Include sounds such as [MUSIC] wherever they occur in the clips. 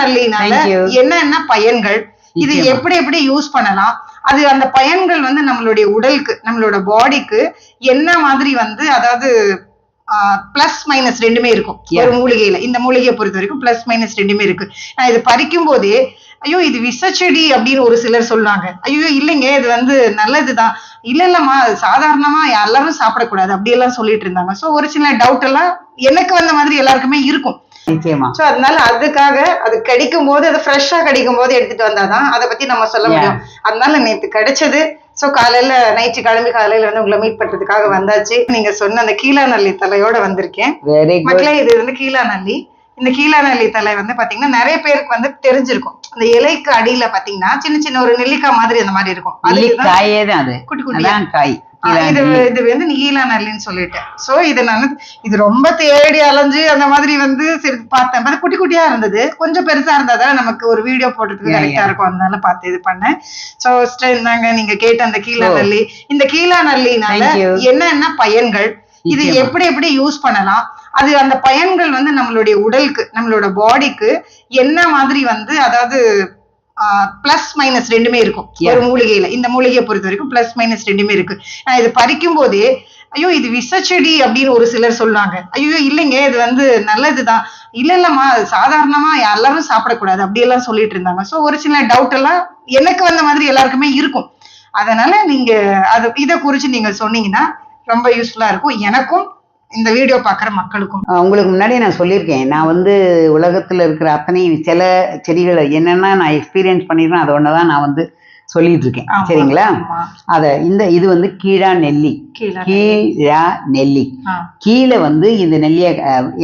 நல்லினால. என்னென்ன பயன்கள்? இது. எப்படி எப்படி யூஸ் பண்ணலாம்? அது அந்த பயன்கள் வந்து நம்மளுடைய உடலுக்கு நம்மளோட பாடிக்கு என்ன மாதிரி வந்து அதாவது பிளஸ் மைனஸ் ரெண்டுமே இருக்கும். ஒரு மூலிகையில. இந்த மூலிகையை பொறுத்த வரைக்கும் பிளஸ் மைனஸ் ரெண்டுமே இருக்கு. நான் இது பறிக்கும் போதே ஐயோ இது விஷச்செடி அப்படின்னு ஒரு சிலர் சொல்றாங்க ஐயோ இல்லைங்க இது வந்து நல்லதுதான். இல்ல இல்லம்மா சாதாரணமா எல்லாரும் சாப்பிடக்கூடாது. அப்படி எல்லாம் சொல்லிட்டு இருந்தாங்க. சோ ஒரு சில டவுட் எல்லாம் எனக்கு வந்த மாதிரி எல்லாருக்குமே இருக்கும். நிச்சயமா. சோ அதனால அதுக்காக அது கிடைக்கும் போது அது ஃப்ரெஷ்ஷா கிடைக்கும் போது எடுத்துட்டு வந்தாதான் அதை பத்தி நம்ம சொல்ல. முடியும். அதனால நேத்து கிடைச்சது. சோ காலையில நைட்டு கிளம்பி காலையில வந்து உங்களை மீட் பண்றதுக்காக வந்தாச்சு. நீங்க சொன்ன அந்த கீழாநல்லி தலையோட வந்திருக்கேன். மக்களே இது வந்து கீழாநல்லி இந்த கீழாநல்லி தலை வந்து பாத்தீங்கன்னா நிறைய பேருக்கு வந்து தெரிஞ்சிருக்கும். இந்த இலைக்கு அடியில பாத்தீங்கன்னா சின்ன சின்ன ஒரு நெல்லிக்காய் மாதிரி அந்த மாதிரி இருக்கும். காயே தான் அது. குட்டி அதான் காய். இது இது வந்து நீலா நல்லின்னு சொல்லிட்டேன். சோ இது நான் இது ரொம்ப தேடி அலைஞ்சு அந்த மாதிரி வந்து சரி பார்த்தேன். பார்த்தா குட்டி குட்டியா இருந்தது. கொஞ்சம் பெருசா இருந்தா நமக்கு ஒரு வீடியோ போடுறதுக்கு கரெக்டா. இருக்கும். அதனால பார்த்து இது பண்ணேன். சோ இருந்தாங்க நீங்க கேட்ட அந்த கீழா So, நல்லி இந்த கீழா நல்லினால. என்னென்ன பயன்கள்? இது. எப்படி எப்படி யூஸ் பண்ணலாம்? அது அந்த பயன்கள் வந்து நம்மளுடைய உடலுக்கு நம்மளோட பாடிக்கு என்ன மாதிரி வந்து அதாவது பிளஸ் மைனஸ் ரெண்டுமே இருக்கும். ஒரு மூலிகையில. இந்த மூலிகையை பொறுத்த வரைக்கும் பிளஸ் மைனஸ் ரெண்டுமே இருக்கு. நான் இது பறிக்கும் போதே ஐயோ இது விஷச்செடி அப்படின்னு ஒரு சிலர் சொல்றாங்க. ஐயோ இல்லைங்க இது வந்து நல்லதுதான். இல்ல இல்லம்மா சாதாரணமா எல்லாரும் சாப்பிடக்கூடாது. அப்படி எல்லாம் சொல்லிட்டு இருந்தாங்க. சோ ஒரு சில டவுட் எல்லாம் எனக்கு வந்த மாதிரி எல்லாருக்குமே இருக்கும். அதனால நீங்க அது இதை குறிச்சு நீங்க சொன்னீங்கன்னா ரொம்ப யூஸ்ஃபுல்லா இருக்கும். எனக்கும் இந்த வீடியோ பாக்குற மக்களுக்கும். உங்களுக்கு முன்னாடி நான் சொல்லியிருக்கேன். நான் வந்து உலகத்துல இருக்கிற அத்தனை சில செடிகளை என்னென்ன நான் எக்ஸ்பீரியன்ஸ் பண்ணிருக்கேன் அதை ஒன்று தான் நான் வந்து சொல்லிட்டு இருக்கேன் சரிங்களா. அத இந்த இது வந்து கீழா நெல்லி. கீழா நெல்லி. கீழே வந்து இந்த நெல்லிய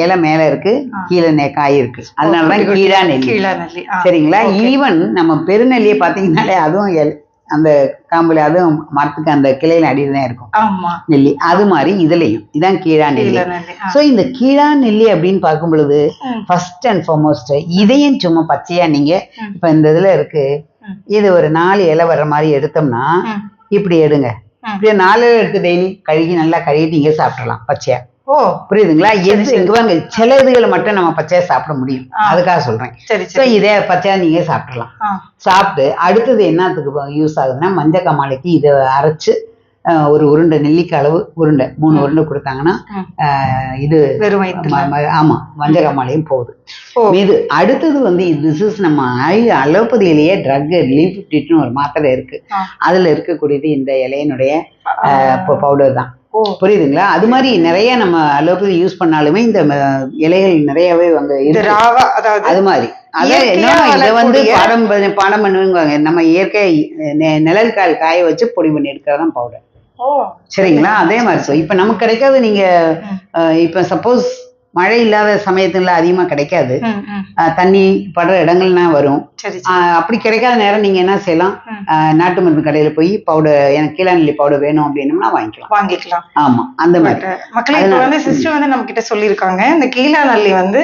இலை மேல இருக்கு. கீழே காய் இருக்கு. அதனாலதான் கீழா நெல்லி. சரிங்களா. ஈவன் நம்ம பெருநெல்லியை பார்த்தீங்கன்னாலே அதுவும் அந்த காம்புல அதுவும் மரத்துக்கு அந்த கிளையில அடியில் தான் இருக்கும் ஆமா நெல்லி அது மாதிரி இதுலயும் இதான் கீழா நெல்லி. சோ இந்த கீழா நெல்லி அப்படின்னு பார்க்கும் பொழுது. ஃபர்ஸ்ட் அண்ட் ஃபார்மோஸ்ட் இதையும் சும்மா பச்சையா நீங்க. இப்ப இந்த இதுல இருக்கு. இது ஒரு நாலு இலை வர்ற மாதிரி எடுத்தோம்னா. இப்படி எடுங்க. இப்படியே நாலு எடுத்து டெய்லி கழுகி நல்லா கழுகிட்டு நீங்க சாப்பிடலாம் பச்சையா ஓ புரியுதுங்களா எது. இங்க சில இதுகளை மட்டும் நம்ம பச்சையா சாப்பிட முடியும். அதுக்காக சொல்றேன் சரி இதே பச்சையா நீங்க சாப்பிடலாம். சாப்பிட்டு அடுத்தது என்னத்துக்கு யூஸ் ஆகுதுன்னா மஞ்சள் கமாலைக்கு இதை அரைச்சு ஒரு உருண்டை நெல்லிக்காய் அளவு உருண்டை மூணு. உருண்டை கொடுத்தாங்கன்னா இது ஆமா மஞ்சள் கமாலையும் போகுது இது அடுத்தது வந்து திஸ் இஸ் நம்ம அலோபதியிலேயே ட்ரக் லீஃப் ஃபிஃப்டின்னு ஒரு மாத்திரை இருக்கு. அதுல இருக்கக்கூடியது இந்த இலையினுடைய. பவுடர் தான் புரியுதுங்களா? அது மாதிரி நிறைய நம்ம அலோபதி யூஸ் பண்ணாலுமே இந்த இலைகள் நிறையவே அங்க அது மாதிரி. அதான் இதை வந்து பாடம் பாடம் பண்ணுவாங்க. நம்ம இயற்கை நிழல் கால் காய வச்சு பொடி பண்ணி எடுக்கிறதான் பவுடர் ஓ. சரிங்களா? அதே மாதிரி. So இப்ப நமக்கு கிடைக்காது நீங்க இப்ப சப்போஸ் மழை இல்லாத சமயத்துல அதிகமா கிடைக்காது. தண்ணி படுற இடங்கள்னா வரும். அப்படி கிடைக்காத நேரம் நீங்க என்ன செய்யலாம்? நாட்டு மருந்து கடையில போய் பவுடர் எனக்கு கீழாநெல்லி பவுடர் வேணும் அப்படின்னம்னா வாங்கிக்கலாம். வாங்கிக்கலாம். ஆமா அந்த மாதிரி. மக்களே இப்ப வந்து சிஸ்டர் வந்து நம்ம கிட்ட சொல்லியிருக்காங்க இந்த கீழா நல்லி வந்து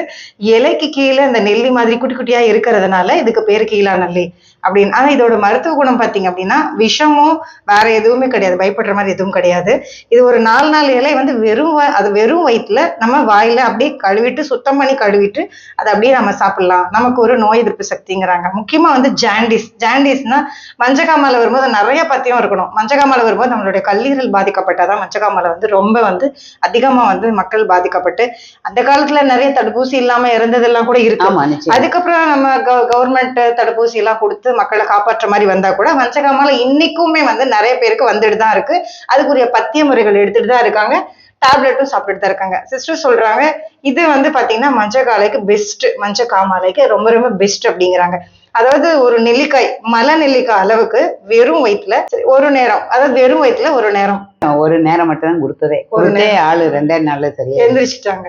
இலைக்கு கீழே இந்த நெல்லி மாதிரி குட்டி குட்டியா இருக்கிறதுனால இதுக்கு பேரு கீழா நல்லி அப்படின்னு. ஆனா இதோட மருத்துவ குணம் பாத்தீங்க அப்படின்னா விஷமும் வேற எதுவுமே கிடையாது. பயப்படுற மாதிரி எதுவும் கிடையாது. இது ஒரு நாலு நாலு இலை வந்து வெறும் அது வெறும் வயிற்றுல நம்ம வாயில அப்படியே கழுவிட்டு சுத்தம் பண்ணி கழுவிட்டு அதை அப்படியே நம்ம சாப்பிடலாம். நமக்கு ஒரு நோய் எதிர்ப்பு சக்திங்கிறாங்க. முக்கியமா வந்து ஜாண்டிஸ் ஜாண்டிஸ்னா மஞ்சக்காமலை வரும்போது நிறைய பத்தியம் இருக்கணும். மஞ்சக்காமலை வரும்போது நம்மளுடைய கல்லீரல் பாதிக்கப்பட்டாதான் மஞ்சக்காமலை வந்து ரொம்ப வந்து அதிகமா வந்து மக்கள் பாதிக்கப்பட்டு அந்த காலத்துல நிறைய தடுப்பூசி இல்லாம இறந்ததெல்லாம் கூட இருக்கு. அதுக்கப்புறம் நம்ம கவர்மெண்ட் தடுப்பூசி எல்லாம் கொடுத்து மக்களை காப்பாற்ற மாதிரி வந்தா கூட மஞ்சக்காமலை இன்னைக்குமே வந்து நிறைய பேருக்கு வந்துட்டு தான் இருக்கு. அதுக்குரிய பத்திய முறைகள் எடுத்துட்டு தான் இருக்காங்க. டேப்லெட்டும் சாப்பிட்டுட்டு தான் இருக்காங்க. சிஸ்டர் சொல்றாங்க இது வந்து பாத்தீங்கன்னா மஞ்சக்காலைக்கு பெஸ்ட் மஞ்ச காமாலைக்கு ரொம்ப ரொம்ப பெஸ்ட் அப்படிங்கிறாங்க. அதாவது ஒரு நெல்லிக்காய் மலை நெல்லிக்காய் அளவுக்கு வெறும் வயிற்றுல ஒரு நேரம் அதாவது வெறும் வயிற்றுல ஒரு நேரம். ஒரு நேரம் மட்டும் தான் கொடுத்ததே. ஒரு கொடுத்தே ஆளு ரெண்டே நாள்ல சரியா எந்திரிச்சிட்டாங்க.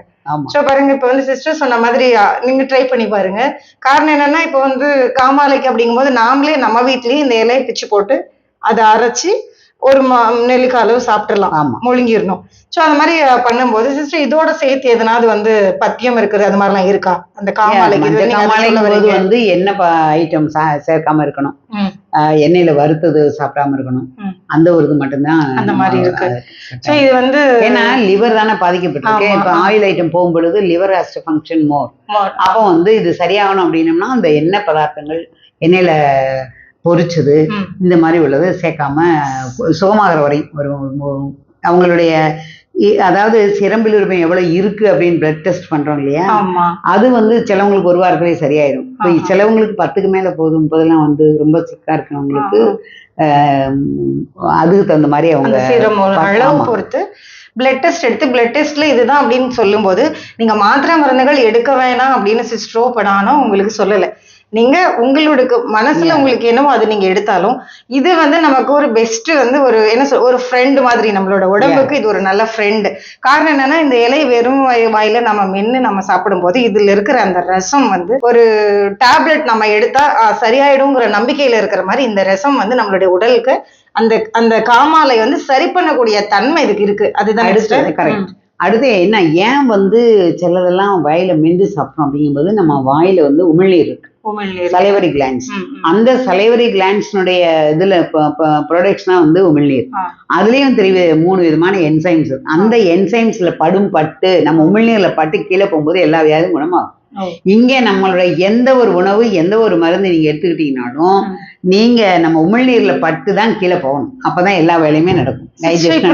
சோ பாருங்க இப்ப வந்து சிஸ்டர் சொன்ன மாதிரி நீங்க ட்ரை பண்ணி பாருங்க. காரணம் என்னன்னா இப்ப வந்து காமாலைக்கு அப்படிங்கும்போது நாமளே நம்ம வீட்லயே இந்த இலையை பிச்சு போட்டு அதை அரைச்சி ஒரு நெல்லிக்காய் அளவு சாப்பிட்டுறலாம் ஆமா முழுங்கிடணும் சோ அந்த மாதிரி பண்ணும்போது சிஸ்டர் இதோட சேர்த்து எதனாவது வந்து பத்தியம் இருக்குது அது மாதிரிலாம் இருக்கா அந்த காமாலைக்கு. வந்து என்ன ஐட்டம் சேர்க்காம இருக்கணும் எண்ணெயில வறுத்தது சாப்பிடாம இருக்கணும். அந்த ஒரு இது மட்டும்தான் அந்த மாதிரி இருக்கு. சோ இது வந்து ஏன்னா லிவர் தானே பாதிக்கப்பட்டிருக்கு இப்ப. ஆயில் ஐட்டம் போகும் பொழுது liver has to function more more. அப்போ வந்து இது சரியாகணும் அப்படின்னம்னா அந்த எண்ணெய் பதார்த்தங்கள் எண்ணெயில பொரிச்சது. இந்த மாதிரி உள்ளது சேர்க்காம சுகமாகிற வரையும் ஒரு அவங்களுடைய அதாவது சிரம்பில் இருப்பம் எவ்வளவு இருக்கு அப்படின்னு பிளட் டெஸ்ட் பண்றோம் இல்லையா அது வந்து சிலவங்களுக்கு ஒரு வாரத்திலே சரியாயிடும் இப்போ ஆஹா. சிலவங்களுக்கு பத்துக்கு மேல போதும் முப்பதெல்லாம் வந்து ரொம்ப சிக்கா இருக்கிறவங்களுக்கு அதுக்கு தகுந்த மாதிரி அவங்க. பொறுத்து பிளட் டெஸ்ட் எடுத்து பிளட் டெஸ்ட்ல இதுதான் அப்படின்னு சொல்லும்போது நீங்க மாத்திரை மருந்துகள் எடுக்க வேணாம் அப்படின்னு சிஸ்டரோ படானோ உங்களுக்கு சொல்லல நீங்க உங்களுக்கு மனசுல உங்களுக்கு என்னவோ அது நீங்க எடுத்தாலும் இது வந்து நமக்கு ஒரு பெஸ்ட் வந்து ஒரு என்ன சொல் ஒரு ஃப்ரெண்ட் மாதிரி நம்மளோட உடம்புக்கு இது ஒரு நல்ல ஃப்ரெண்ட் காரணம் என்னன்னா இந்த இலை வெறும் வாய்- வாயில நம்ம மென்னு நம்ம சாப்பிடும்போது இதுல இருக்கிற அந்த ரசம் வந்து ஒரு டேப்லெட் நம்ம எடுத்தா சரியாயிடுங்கிற நம்பிக்கையில இருக்கிற மாதிரி இந்த ரசம் வந்து நம்மளுடைய உடலுக்கு அந்த அந்த காமாலை வந்து சரி பண்ணக்கூடிய தன்மை இதுக்கு இருக்கு. அதுதான் கரெக்ட் அடுத்து என்ன ஏன் வந்து சிலதெல்லாம் வாயில மென்று சாப்பிட்றோம் அப்படிங்கும்போது நம்ம வாயில வந்து உமிழ்நீர் இருக்கு. சலைவரி கிளான்ஸ் அந்த சலைவரி கிளான்ஸ்னுடைய இதுல ப்ரொடக்ட்ஸ்னா வந்து உமிழ்நீர். அதுலயும் தெரிய மூணு விதமான என்சைம்ஸ் அந்த என்சைம்ஸ்ல படும் பட்டு நம்ம உமிழ்நீர்ல பட்டு கீழே போகும்போது எல்லா வியாதியும் குணமாகும். இங்க நம்மளுடைய எந்த ஒரு உணவு எந்த ஒரு மருந்து நீங்க எடுத்துக்கிட்டீங்கனாலும் நீங்க நம்ம உமிழ்நீர்ல பட்டு தான் கீழே போகணும். அப்பதான் எல்லா வேலையுமே நடக்கும்.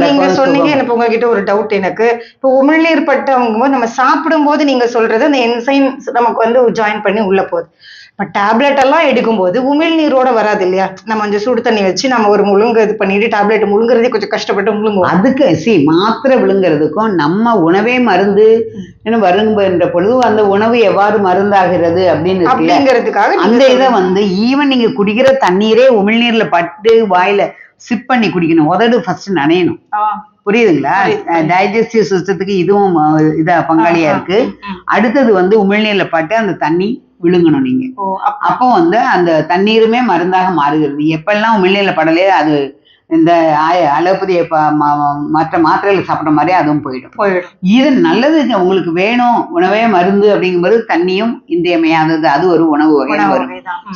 நீங்க சொன்னீங்க. எனக்கு உங்ககிட்ட ஒரு டவுட் எனக்கு. இப்போ உமிழ்நீர் பட்டவங்க போது நம்ம சாப்பிடும் போது நீங்க சொல்றது அந்த என்சைம்ஸ் நமக்கு வந்து ஜாயின் பண்ணி உள்ள போகுது. இப்ப டேப்லெட் எல்லாம் எடுக்கும்போது உமிழ்நீரோட வராது இல்லையா? நம்ம கொஞ்சம் சுடு தண்ணி வச்சு நம்ம ஒரு முழுங்க இது பண்ணிட்டு டேப்லெட் முழுங்குறதே கொஞ்சம் கஷ்டப்பட்டு முழுங்குவோம். அதுக்கு சி மாத்திரை விழுங்குறதுக்கும் நம்ம உணவே மருந்து வருங்குன்ற பொழுது அந்த உணவு எவ்வாறு மருந்தாகிறது அப்படின்னு அப்படிங்கிறதுக்காக அந்த இதை. வந்து ஈவன் நீங்க குடிக்கிற தண்ணீரே உமிழ்நீர்ல பட்டு வாயில சிப் பண்ணி குடிக்கணும். உதடு ஃபர்ஸ்ட் நனையணும். புரியுதுங்களா? புரியுது. டைஜஸ்டிவ் சிஸ்டத்துக்கு இதுவும் இதா பங்காளியா இருக்கு. அடுத்தது வந்து உமிழ்நீர்ல பட்டு அந்த தண்ணி விழுங்கணும் நீங்க. அப்ப- வந்து அந்த தண்ணீருமே மருந்தாக மாறுகிறது. எப்பெல்லாம் உமிழ்நீர்ல படலையோ அது இந்த அலோபதியை மற்ற மாத்திரைகள் சாப்பிட்ற மாதிரி அதுவும் போயிடும். போயிடும். இது நல்லது. உங்களுக்கு வேணும். உணவே மருந்து அப்படிங்கும்போது தண்ணியும் இன்றியமையாதது. அது ஒரு உணவு வகை வரும்.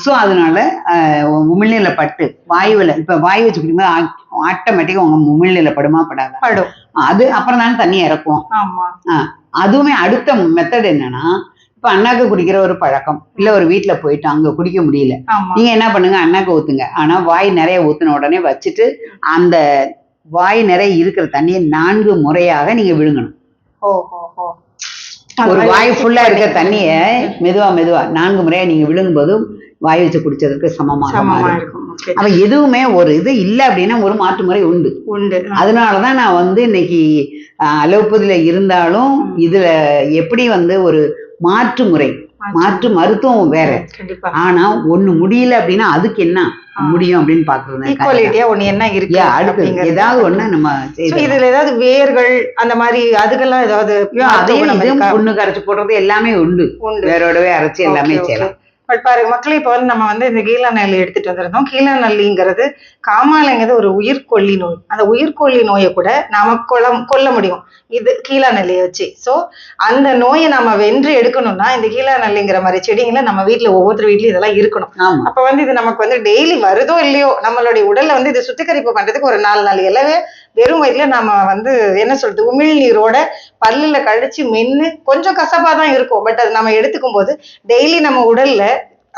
ஸோ அதனால அஹ், உமிழ்நீர்ல பட்டு வாயுவில் இப்ப வாயு வச்சு குடிக்கும்போது ஆட்டோமேட்டிக்கா உங்க உமிழ்நீர்ல படுமா படாதா? படும். அது அப்புறம் தானே தண்ணி இறக்கும். அதுவுமே அடுத்த மெத்தட் என்னன்னா இப்ப அண்ணாக்கு குடிக்கிற ஒரு பழக்கம். இல்ல ஒரு வீட்ல போயிட்டு அங்க குடிக்க முடியல. நீங்க என்ன பண்ணுங்க? அண்ணாக்கு ஊத்துங்க. ஆனா வாய் நிறைய ஊத்துன உடனே வச்சுட்டு அந்த வாய் நிறைய இருக்கிற தண்ணியை நான்கு முறையாக நீங்க விழுங்கணும். ஒரு வாய் ஃபுல்லா இருக்க தண்ணிய மெதுவா மெதுவா நான்கு முறையா நீங்க விழுங்கும்போது வாய் வச்சு குடிச்சதுக்கு சமமாக இருக்கும். அப்ப எதுவுமே ஒரு இது இல்ல அப்படின்னா ஒரு மாற்று முறை உண்டு. உண்டு. அதனாலதான் நான் வந்து இன்னைக்கு அலோபதியில இருந்தாலும் இதுல எப்படி வந்து ஒரு மாற்று முறை மாற்று மருத்துவம் வேற ஆனா ஒண்ணு முடியல அப்படின்னா அதுக்கு என்ன முடியும் அப்படின்னு பாக்குறது ஈக்குவாலிட்டியா ஒண்ணு என்ன இருக்கு அடுத்து. ஏதாவது ஒண்ணு நம்ம. இதுல ஏதாவது வேர்கள் அந்த மாதிரி அதுக்கெல்லாம் ஏதாவது அதையும்? புண்ணு கரைச்சு போடுறது எல்லாமே உண்டு வேரோடவே அரைச்சு எல்லாமே. செய்யலாம் பட் பாருங்க மக்களே இப்ப வந்து நம்ம வந்து இந்த கீழா நல்லி எடுத்துட்டு வந்திருந்தோம். கீழா நல்லிங்கிறது காமாலைங்கிறது ஒரு உயிர்கொல்லி நோய். அந்த உயிர்கொல்லி நோயை கூட நாம கொல்ல கொல்ல முடியும். இது கீழா நல்லியை வச்சு. சோ அந்த நோயை நம்ம வென்று எடுக்கணும்னா இந்த கீழா நல்லிங்கிற மாதிரி செடிங்களை நம்ம வீட்ல ஒவ்வொருத்தர் வீட்லயும் இதெல்லாம் இருக்கணும். அப்ப வந்து இது நமக்கு வந்து டெய்லி வருதோ இல்லையோ நம்மளுடைய உடல்ல வந்து இது சுத்திகரிப்பு பண்றதுக்கு ஒரு நாலு நாள். இலவே வெறும் வயிற்றுல நம்ம வந்து என்ன சொல்றது உமிழ்நீரோட பல்லில் கழிச்சு மென்று கொஞ்சம் கசப்பாக தான் இருக்கும். பட் அது நம்ம எடுத்துக்கும் போது டெய்லி நம்ம உடல்ல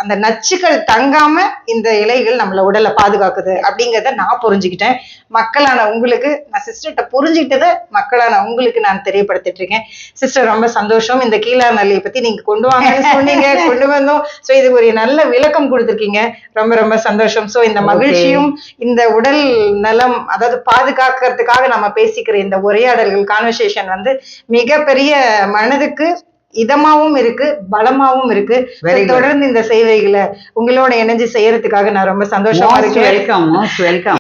அந்த நச்சுக்கள் தங்காம இந்த இலைகள் நம்மள உடலை பாதுகாக்குது அப்படிங்கறத நான் புரிஞ்சுக்கிட்டேன். மக்களான உங்களுக்கு நான் சிஸ்டர்கிட்ட புரிஞ்சுக்கிட்டதை மக்களான உங்களுக்கு நான் தெரியப்படுத்திட்டு இருக்கேன். சிஸ்டர் ரொம்ப சந்தோஷம். இந்த கீழா நல்லியை பத்தி நீங்க கொண்டு வாங்கன்னு சொன்னீங்க [LAUGHS] கொண்டு வந்தோம். சோ இது ஒரு நல்ல விளக்கம் கொடுத்திருக்கீங்க. ரொம்ப ரொம்ப சந்தோஷம். சோ இந்த. மகிழ்ச்சியும் இந்த உடல் நலம் அதாவது பாதுகாக்கிறதுக்காக நம்ம பேசிக்கிற இந்த உரையாடல்கள் கான்வர்சேஷன் வந்து மிகப்பெரிய மனதுக்கு இதமாவும் இருக்கு பலமாவும் இருக்கு. தொடர்ந்து இந்த சேவைகளை உங்களோட இணைஞ்சு செய்யறதுக்காக நான் ரொம்ப சந்தோஷமா இருக்கேன் வெல்கம்